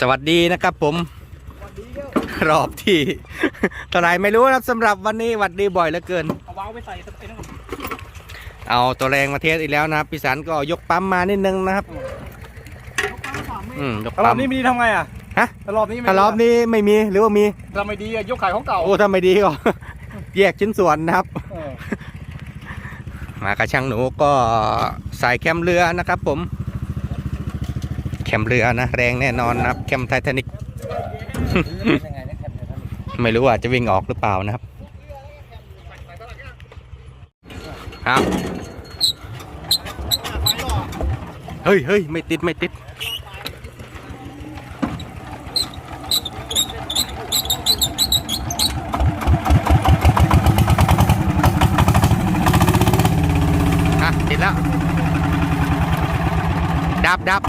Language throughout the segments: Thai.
สวัสดีนะครับผม รอบที่เท่าไหรไม่รู้นะครับสำหรับวันนี้หวัดดีบ่อยเหลือเกินเอาวาวไปใส่สักไอ้นั่นเอาตัวแรงมาเทสอีกแล้วนะครับพี่สันก็ยกปั๊มมานิดนึงนะครับอืมยกรอปั๊บมนี้มีดีทำไงอะฮะรอบนี้ไม่ถ้ารอบนี้ไม่มีหรือว่ามีเราไม่ดีอะยกขายของเก่าโอ้ถ้าไม่ดีก็ แยกชิ้นส่วนนะครับ เออมากระช่างหนูก็ใส่แคมเรือนะครับผม แคมเรือนะ แรงแน่นอนนะครับแคมไททานิกไม่รู้ว่าจะวิ่งออกหรือเปล่านะครับครับเฮ้ยเฮ้ยไม่ติดไม่ติดอะติดแล้วดับดับ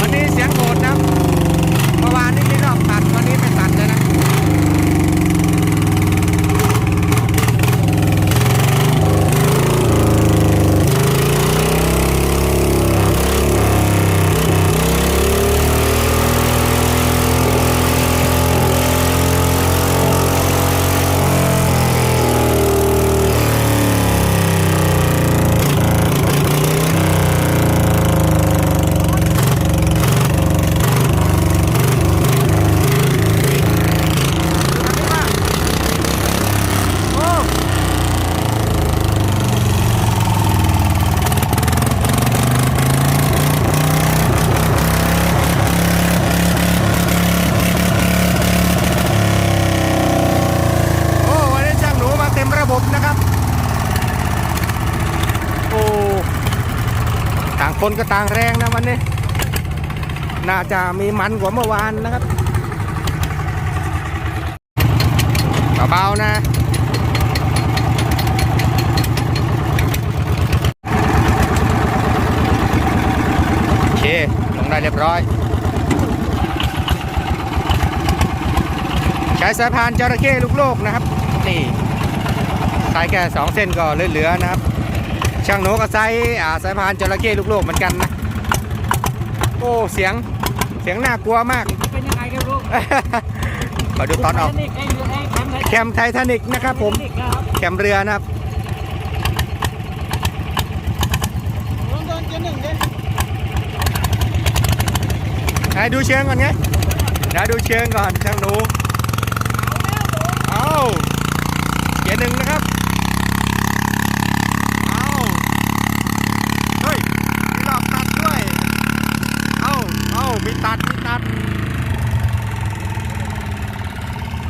วันนี้เสียงโหดนะเมื่อวานนี้มีรอบตัด วันนี้ไม่ตัดเลยนะ โอ้โอ้วันนี้ช่างหนูมาเต็มระบบนะครับ โอ้ต่าง คนก็ต่างแรงนะวันนี้ น่าจะมีมันกว่าเมื่อวานนะครับเบาๆนะโอเคลงได้เรียบร้อย ใช้สายพานจระเข้ลูกโลกนะครับ นี่ใช้แค่สองเส้นก็เหลือๆนะครับ ช่างหนูก็ใช้อ่าสายพานจระเข้ลูกโลกเหมือนกันนะโอ้เสียงเสียงน่ากลัวมากเป็นยังไงกันลูกมาดูตอนออกนี่ไอ้เรือไอ้แคมป์ไทยแคมไททานิกนะครับผมนี่ครับแคมเรือนะครับลงเดินเกียร์หนึ่งดิให้ดูเชิงก่อนไงเดี๋ยวดูเชิงก่อนช่างหนู เอาเกียร์หนึ่งนะครับ เอาเฮ้ย มีรอบตัดด้วย เอาเอามีตัด มีตัด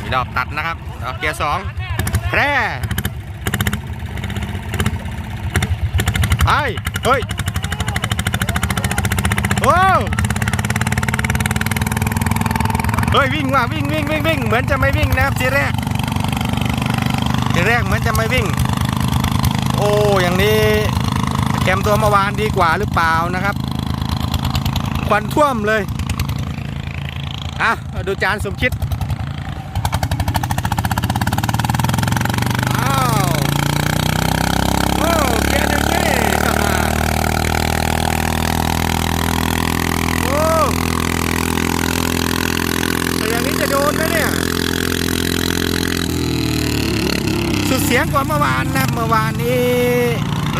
มีรอบตัดนะครับเอาเกียร์สองแพร่ไปเฮ้ยโอ้เฮ้ยวิ่งว่ะวิ่งวิ่งวิ่งวิ่งเหมือนจะไม่วิ่งนะครับทีแรกทีแรกเหมือนจะไม่วิ่ง โอ้อย่างนี้แคมตัวเมื่อวานดีกว่าหรือเปล่านะครับควันท่วมเลยอะดูจานสมคิด เสียงกว่าเมื่อวานนะเมื่อวานนี้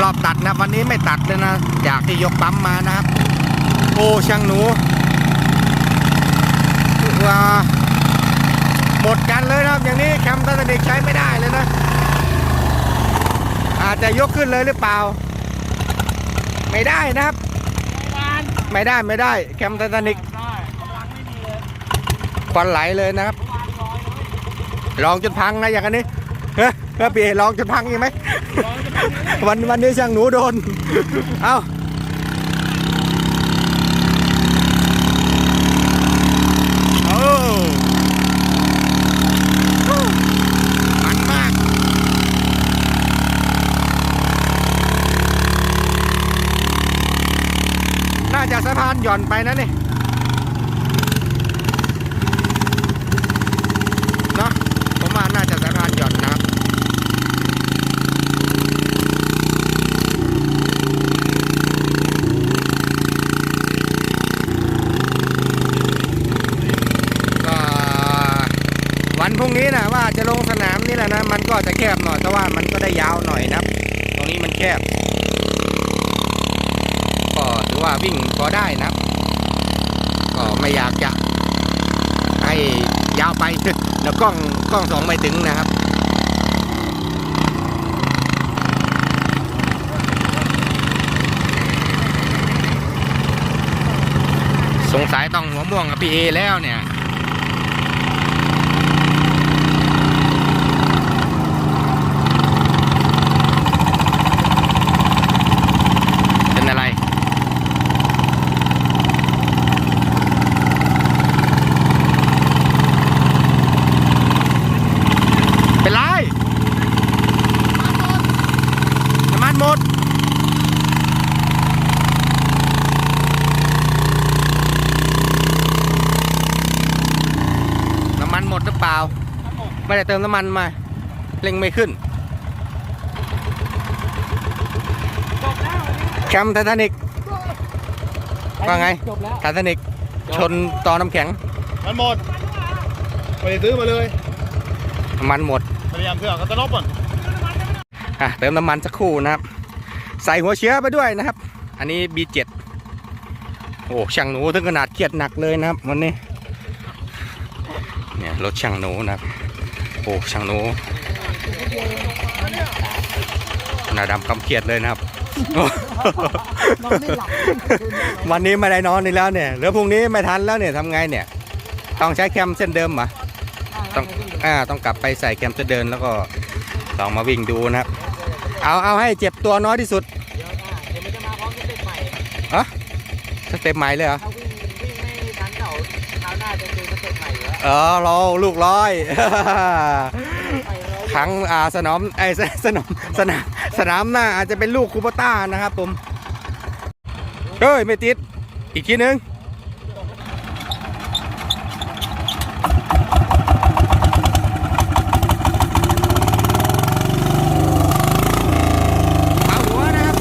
รอบตัดนะวันนี้ไม่ตัดเลยนะจากที่ยกปั๊มมานะครับ โอ้ช่างหนูว้าหมดกันเลยนะครับ อย่างนี้แคมป์ตันเด็กใช้ไม่ได้เลยนะ อาจจะยกขึ้นเลยหรือเปล่า ไม่ได้นะครับ ไม่ได้ไม่ได้แคมป์ไททานิกควันไหลเลยนะครับลองจนพังนะอย่างนี้ เฮ้ยเฮ้ยปีลองจนพังยังไหมร้อยจะเป็นยังไงวันวันนี้ช่างหนูโดน เอาโอ้มันมากน่าจะสะพานหย่อนไปนะนี่จะลงสนามนี่แหละนะ มันก็จะแค บหน่อยแต่ว่ามันก็ได้ยาวหน่อยนะครับ ตรงนี้มันแคบ ก็ถือว่าวิ่งพอได้นะครับ ก็ไม่อยากจะ ให้ยาวไปแล้วกล้องกล้องสองไม่ถึงนะครับสงสัยต้องหัวม่วงกับพี่เอแล้วเนี่ย เป็นอะไร เป็นไร น้ำมันหมด น้ำมันหมดหรือเปล่า ไม่ได้เติมน้ำมันมาเร่งไม่ขึ้นจบแล้ววันนี้แคมป์ไททานิกว่าไงจบแล้วไททานิกชนต่อน้ำแข็ง มันหมดไปซื้อมาเลยน้ำมันหมดพยายามเพื่อเอากระต้นก่อนอะเติมน้ำมันสักครู่นะครับ ใส่หัวเชื้อไปด้วยนะครับ อันนี้ B7 โอ้ช่างหนูถึงขนาดเครียดหนักเลยนะครับวันนี้เนี่ยรถช่างหนูนะครับโอ้ช่างหนูหน้าดำกำเครียดเลยนะครับโอ้นอนไม่หลับ วันนี้ไม่ได้นอนนี่แล้วเนี่ยแล้วพรุ่งนี้ไม่ทันแล้วเนี่ยทำไงเนี่ย ต้องใช้แคมเส้นเดิมเหรอต้องอ่าต้องกลับไปใส่แคมเส้นเดินแล้วก็ลองมาวิ่งดูนะครับ เอาเอาให้เจ็บตัวน้อยที่สุดเดี๋ยวนะเดี๋ยวมันจะมาพร้อมกับเด็กใหม่สเต็ปใหม่เลยเหรอ เออเราลูกร้อย ครั้งอ่าสนามไอ้สนามสนามสนามหน้าอาจจะเป็นลูกคูปต้านะครับผมเฮ้ย ไม่ติด อีกทีนึง เอาหัวนะครับ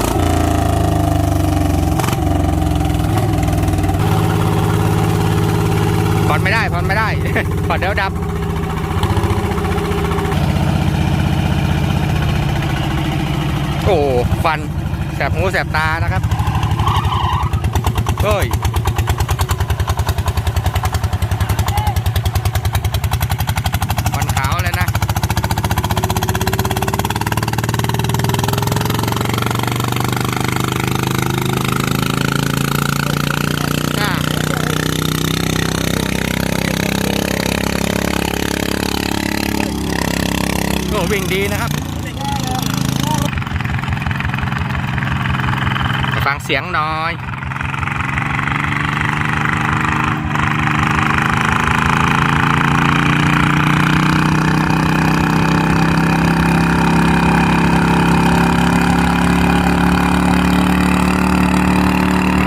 ผ่อนไม่ได้ผ่อนไม่ได้ ผ่อน เดี๋ยวดับโอ้ฟันแสบหูแสบตานะครับเฮ้ยฟันขาวเลยนะ อ่าโอ้วิ่ง ดีนะครับ ฟังเสียงหน่อย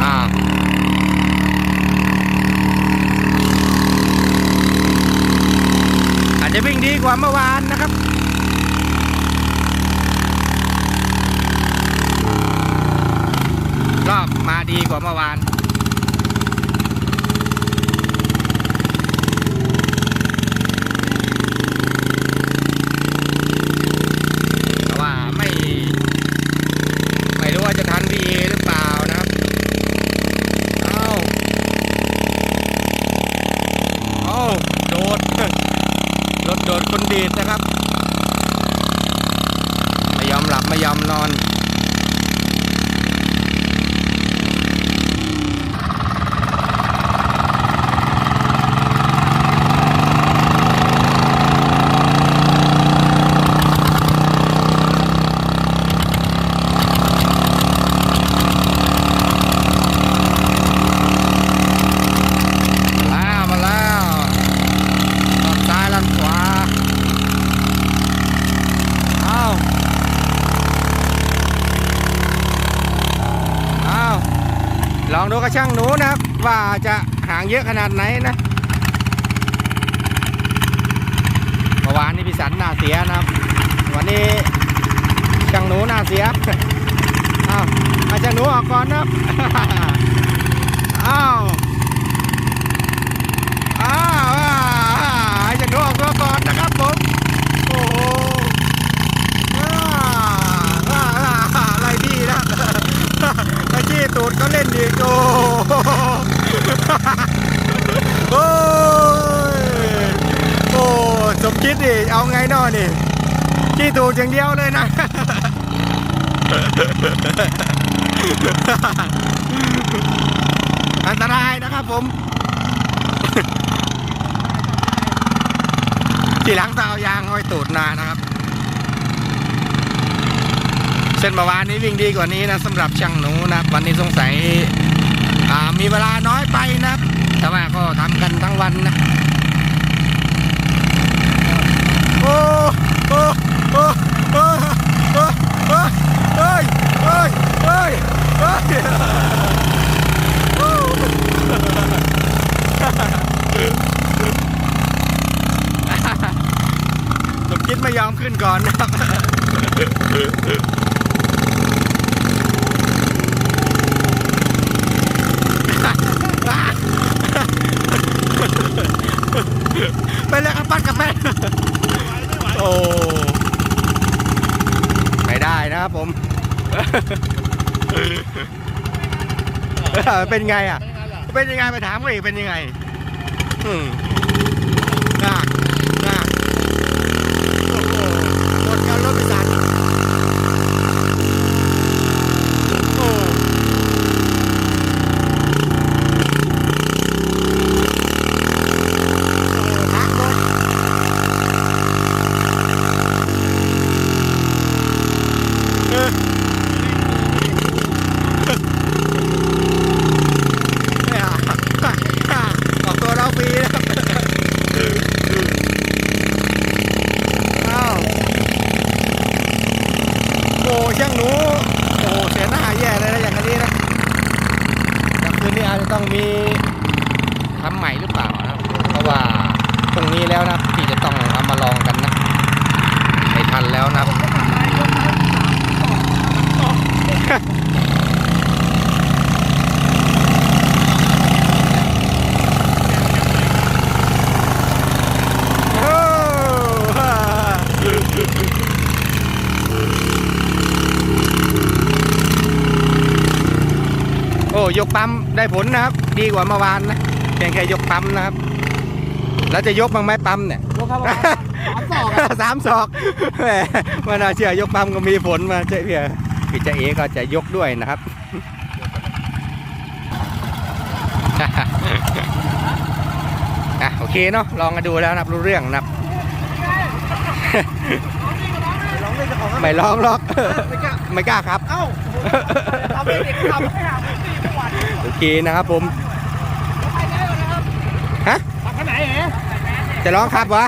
อ่าอาจจะวิ่งดีกว่าเมื่อวานนะครับ รอบมาดีกว่าเมื่อวาน แต่ว่าไม่ ไม่รู้ว่าจะทันพีเอหรือเปล่านะครับ เอ้า เอ้า โดด รถโดดคนดีดนะครับ ไม่ยอมหลับไม่ยอมนอน มาแล้วมาแล้วลอนซ้ายลอนขวาเอาเอาลองดูกระ ช่างหนูนะครับ ว่าจะห่างเยอะขนาดไหนนะเมื่อวานนี้พี่สันหน้าเสียนะครับ วันนี้ช่างหนูหน้าเสียอ้าวมาช่างหนูออกก่อนนะครับอ้าว ตูดก็เล่นดีกโอ้โอ้โอ้สมคิดดิเอาไงนอนี่ที่ตูดอย่างเดียวเลยนะอันตรายนะครับผม ที่หลังเตายางห้อยตูดนานะครับ เส้นเมื่อวานนี้วิ่งดีกว่านี้นะสำหรับช่างหนูนะวันนี้สงสัยมีเวลาน้อยไปนะแต่ว่าก็ทำกันทั้งวันนะโอ้โอ้โอ้โอ้โอ้โอ้เฮ้ยเฮ้ยเฮ้ยเฮ้ยโอ้สมคิดไม่ยอมขึ้นก่อนนะครับ ไปเลยครับปั้นกับแม่โอ้ไม่ได้นะครับผม เป็นไงอะ เป็นยังไงไปถามเขาอีกเป็นยังไง อืมน่าน่าโอ้โหหมดการรถไปสันโอ้ทางรถเออเนี่ยออกตัวเราฟรีนะครับอ้าวโอ้ช่างหนู โอ้เสียหน้าแย่เลยนะอย่างนี้นะแต่คืนนี้อาจจะต้องมีทำใหม่หรือเปล่านะครับ เพราะว่าตรงนี้แล้วนะที่จะต้องเอามาลองกันนะไม่ทันแล้วนะครับ โอ้ฮ่าโอ้ ยกปั๊มได้ผลนะครับ ดีกว่าเมื่อวานนะเพียงแค่ยกปั๊มนะครับ แล้วจะยกบ้างไหมปั๊มเนี่ยยกเข้ามาสามศอกอะสามศอกแหมไม่น่าเชื่อยกปั๊มก็มีผลมาเจ๊เพียพี่เจ๊เอก็จะยกด้วยนะครับอะโอเคเนาะลองกันดูแล้วนะครับรู้เรื่องนะครับร้องเลยเจ้าของไม่ลองหรอกไม่กล้าไม่กล้าครับเอ้า ทำให้เด็กทำให้หาผมตีทุกวันโอเคนะครับผมฮะขับขนาดไหนเหรอจะลองขับวะ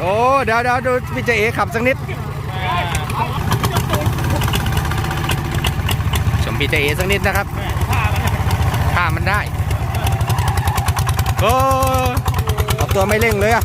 โอ้เดี๋ยวเดี๋ยวดูพี่เจเอขับสักนิดชมพี่เจเอสักนิดนะครับถ้ามันได้โอ้ออกตัวไม่เร่งเลยอะ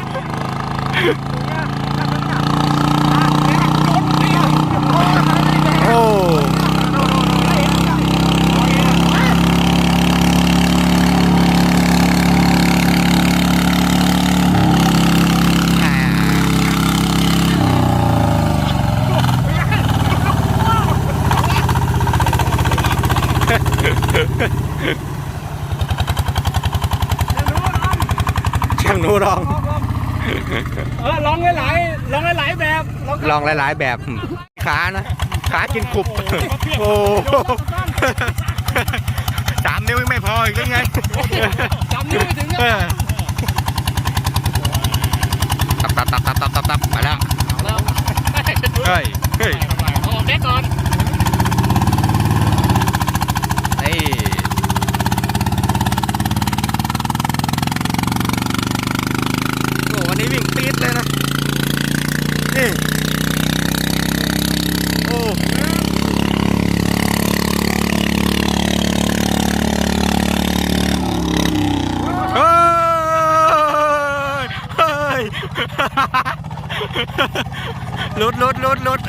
หลายๆ แบบขานะขากินกรุบโอ้สามนิ้วยังไม่พออีกหรือไงจำนิ้วไม่ถึงเอนะอตับตับตับตับตับตับตับมาแล้วแล้วเฮ้ยเฮ้ยออกแค่ก่อนนี่โอ้วันนี้วิ่งปี๊ดเลยนะ นี่ โอ้เฮ้ ห ลุดลุดลุดลุด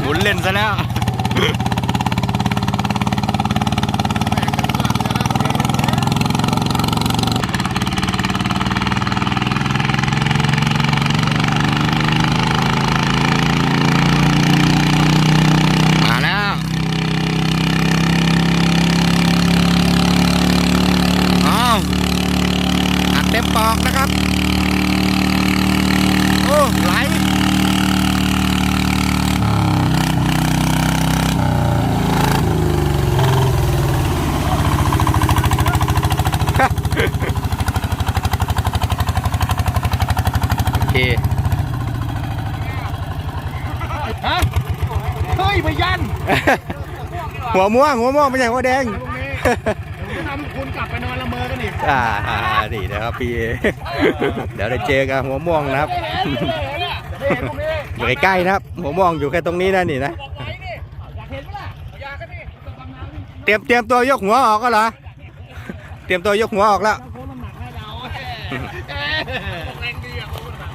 หมุนเล่นซะแล้ว ปอกนะครับ โอ้ไหลโอเคฮะเฮ้ยไปยัน หัวม่วงหัวม่วงไม่ใช่หัวแดง ตรงนี้ อกันอีกอ่าอ่าดีนะครับพี่เดี๋ยวได้เจอกันหัวม่วงนะครับอยู่ใกล้ๆนะครับ หัวม่วงอยู่แค่ตรงนี้นะนี่นะบอกไว้นี่อยากเห็นะเตรียมเตรียมตัวยกหัวออกก็เหรอเตรียมตัวยกหัวออกแล้วโอ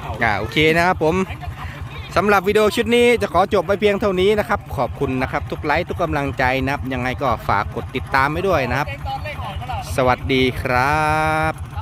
เอาอ่าโอเคนะครับผมสำหรับวิดีโอชุดนี้จะขอจบไปเพียงเท่านี้นะครับ ขอบคุณนะครับ ทุกไลค์ทุกกำลังใจนะครับ ยังไงก็ฝากกดติดตามไว้ด้วยนะครับ สวัสดีครับ